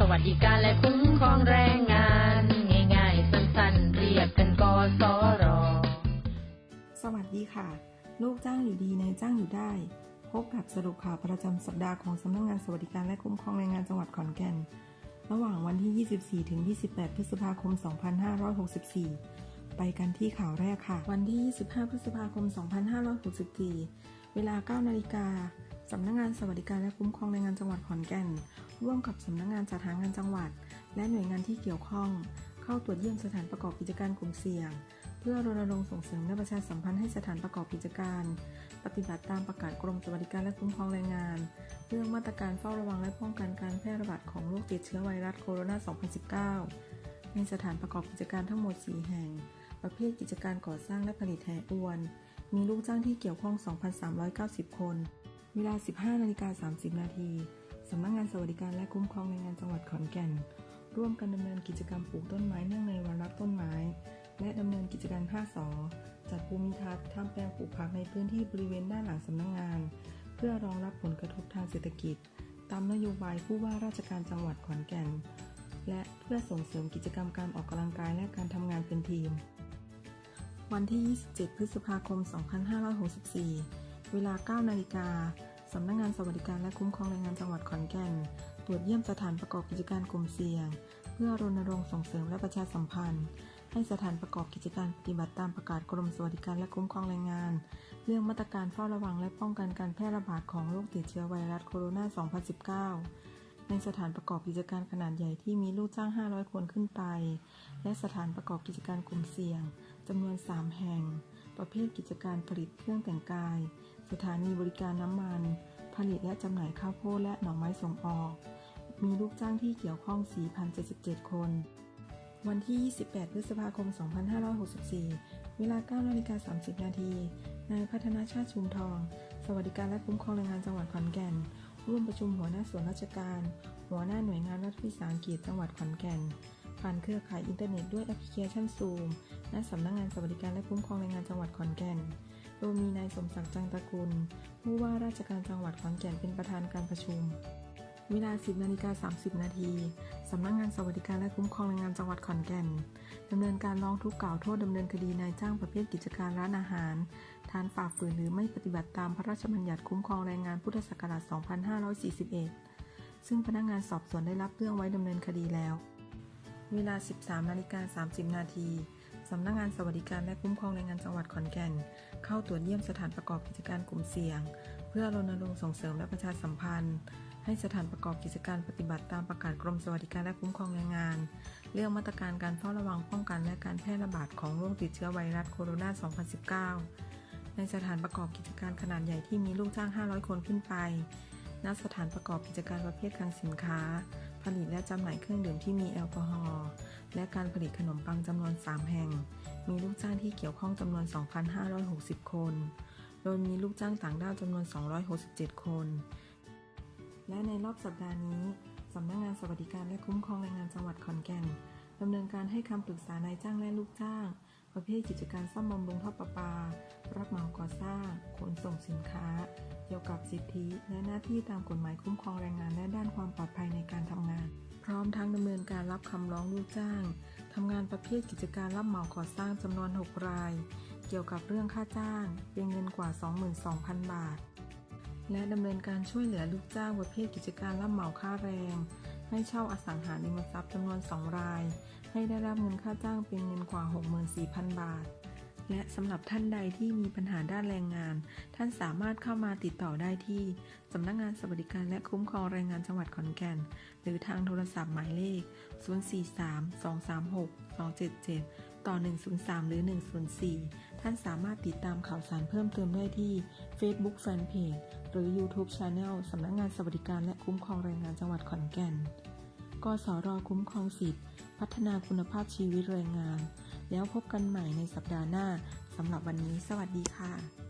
สวัสดิการและคุ้มครองแรงงาน ง่ายๆ สั้นๆ เรียกกันกสรสวัสดีค่ะ ลูกจ้างอยู่ดีนายจ้างอยู่ได้ พบกับสรุปข่าวประจำสัปดาห์ของสำนักงานสวัสดิการและคุ้มครองแรงงานจังหวัดขอนแก่น ระหว่างวันที่ 24 ถึง 28 พฤษภาคม 2564 ไปกันที่ข่าวแรกค่ะ วันที่ 25 พฤษภาคม 2564 เวลา 9 นาฬิกา สำนักงานสวัสดิการและคุ้มครองแรงงานจังหวัดขอนแก่น ร่วมกับสำนักงานจัดหางานจังหวัด และหน่วยงานที่เกี่ยวข้อง เข้าตรวจเยี่ยมสถานประกอบกิจการกลุ่มเสี่ยง เพื่อรณรงค์ส่งเสริมและประชาสัมพันธ์ให้สถานประกอบกิจการ ปฏิบัติตามประกาศกรมสวัสดิการและคุ้มครองแรงงาน เรื่องมาตรการเฝ้าระวังและป้องกันการแพร่ระบาดของโรคติดเชื้อไวรัสโคโรนา 2019 ในสถานประกอบกิจการทั้งหมด 4 แห่ง ประเภทกิจการก่อสร้างและผลิตแห่อวน มีลูกจ้างที่เกี่ยวข้อง 2,390 คน เวลา 15นาฬิกา30 นาทีสำนักงานสวัสดิการและคุ้มครองแรงงานจังหวัดขอนแก่น ร่วมกันดำเนินกิจกรรมปลูกต้นไม้เนื่องในวันรักต้นไม้ และดำเนินกิจการ5สอจัดภูมิทัศน์ทำแปลงปลูกผักในพื้นที่บริเวณด้านหลังสำนักงาน เพื่อรองรับผลกระทบทางเศรษฐกิจ ตามนโยบายผู้ว่าราชการจังหวัดขอนแก่น และเพื่อส่งเสริมกิจกรรมการออกกำลังกายและการทำงานเป็นทีม วันที่ 27 พฤษภาคม 2564 เวลา 9 นาฬิกา สำนักงานสวัสดิการและคุ้มครองแรงงานจังหวัดขอนแก่น ตรวจเยี่ยมสถานประกอบกิจการกลุ่มเสี่ยง เพื่อรณรงค์ส่งเสริมและประชาสัมพันธ์ ให้สถานประกอบกิจการปฏิบัติตามประกาศกรมสวัสดิการและคุ้มครองแรงงาน เรื่องมาตรการเฝ้าระวังและป้องกันการแพร่ระบาดของโรคติดเชื้อไวรัสโคโรนา 2019 ในสถานประกอบกิจการขนาดใหญ่ที่มีลูกจ้าง 500 คนขึ้นไป และสถานประกอบกิจการกลุ่มเสี่ยงจำนวน 3 แห่ง ประเภทกิจการผลิตเครื่องแต่งกาย สถานีบริการน้ำมัน ผลิตและจำหน่ายข้าวโพดและหน่อไม้ส่งออก มีลูกจ้างที่เกี่ยวข้อง 4,077 คน วันที่ 28 พฤษภาคม 2564 เวลา9นาฬิกา30 นาที นายพัฒนาชาติชุมทอง สวัสดิการและคุ้มครองแรงงานจังหวัดขอนแก่น ร่วมประชุมหัวหน้าส่วนราชการ หัวหน้าหน่วยงานรัฐวิสาหกิจจังหวัดขอนแก่น ผ่านเครือข่ายอินเทอร์เน็ตด้วยแอปพลิเคชันซูมณสำนักงานสวัสดิการและคุ้มครองแรงงานจังหวัดขอนแก่น โดยมีนายสมศักดิ์จังตะกุล ผู้ว่าราชการจังหวัดขอนแก่นเป็นประธานการประชุม เวลา 10นาฬิกา30 นาทีสำนักงานสวัสดิการและคุ้มครองแรงงานจังหวัดขอนแก่นดำเนินการร้องทุกข์กล่าวโทษดำเนินคดีนายจ้างประเภทกิจการร้านอาหารฐานฝ่าฝืนหรือไม่ปฏิบัติตามพระราชบัญญัติคุ้มครองแรงงานพุทธศักราช 2541ซึ่งพนักงานสอบสวนได้รับเรื่องไว้ดำเนินคดีแล้ว เวลา 13นาฬิกา30 นาทีสำนักงานสวัสดิการและคุ้มครองแรงงานจังหวัดขอนแก่น เข้าตรวจเยี่ยมสถานประกอบกิจการกลุ่มเสี่ยง เพื่อรณรงค์ส่งเสริมและประชาสัมพันธ์ ให้สถานประกอบกิจการปฏิบัติตามประกาศกรมสวัสดิการและคุ้มครองแรงงาน เรื่องมาตรการการเฝ้าระวังป้องกันและการแพร่ระบาดของโรคติดเชื้อไวรัสโคโรนา 2019 ในสถานประกอบกิจการขนาดใหญ่ที่มีลูกจ้าง 500 คนขึ้นไป ณสถานประกอบกิจการประเภทคลังสินค้า ผลิตและจำหน่ายเครื่องดื่มที่มีแอลกอฮอล์และการผลิตขนมปังจำนวน 3 แห่ง มีลูกจ้างที่เกี่ยวข้องจำนวน 2,560 คน โดยมีลูกจ้างต่างด้าวจำนวน 267 คน และในรอบสัปดาห์นี้สำนักงานสวัสดิการและคุ้มครองแรงงานจังหวัดขอนแก่นดำเนินการให้คำปรึกษานายจ้างและลูกจ้าง ประเภทกิจการซ่อมบำรุงท่อประปา รับเหมาก่อสร้าง ขนส่งสินค้า เกี่ยวกับสิทธิ และหน้าที่ตามกฎหมายคุ้มครองแรงงานและด้านความปลอดภัยในการทำงาน พร้อมทั้งดำเนินการรับคำร้องลูกจ้างทำงานประเภทกิจการรับเหมาก่อสร้างจำนวน 6 ราย เกี่ยวกับเรื่องค่าจ้างเป็นเงินกว่า 22,000 บาท และดำเนินการช่วยเหลือลูกจ้างประเภทกิจการรับเหมาค่าแรง ให้เช่าอสังหาริมทรัพย์จำนวน 2 ราย ให้ได้รับเงินค่าจ้างเป็นเงินกว่า 64,000 บาท และสำหรับท่านใดที่มีปัญหาด้านแรงงาน ท่านสามารถเข้ามาติดต่อได้ที่ สำนักงานสวัสดิการและคุ้มครองแรงงานจังหวัดขอนแก่น หรือทางโทรศัพท์หมายเลข 043-236-277 ต่อ 103 หรือ 104 ท่านสามารถติดตามข่าวสารเพิ่มเติมได้ที่ Facebook Fanpage หรือ YouTube Channel สำนักงานสวัสดิการและคุ้มครองแรงงานจังหวัดขอนแก่น กสรคุ้มครองสิทธิพัฒนาคุณภาพชีวิตแรงงาน แล้วพบกันใหม่ในสัปดาห์หน้าสำหรับวันนี้ สวัสดีค่ะ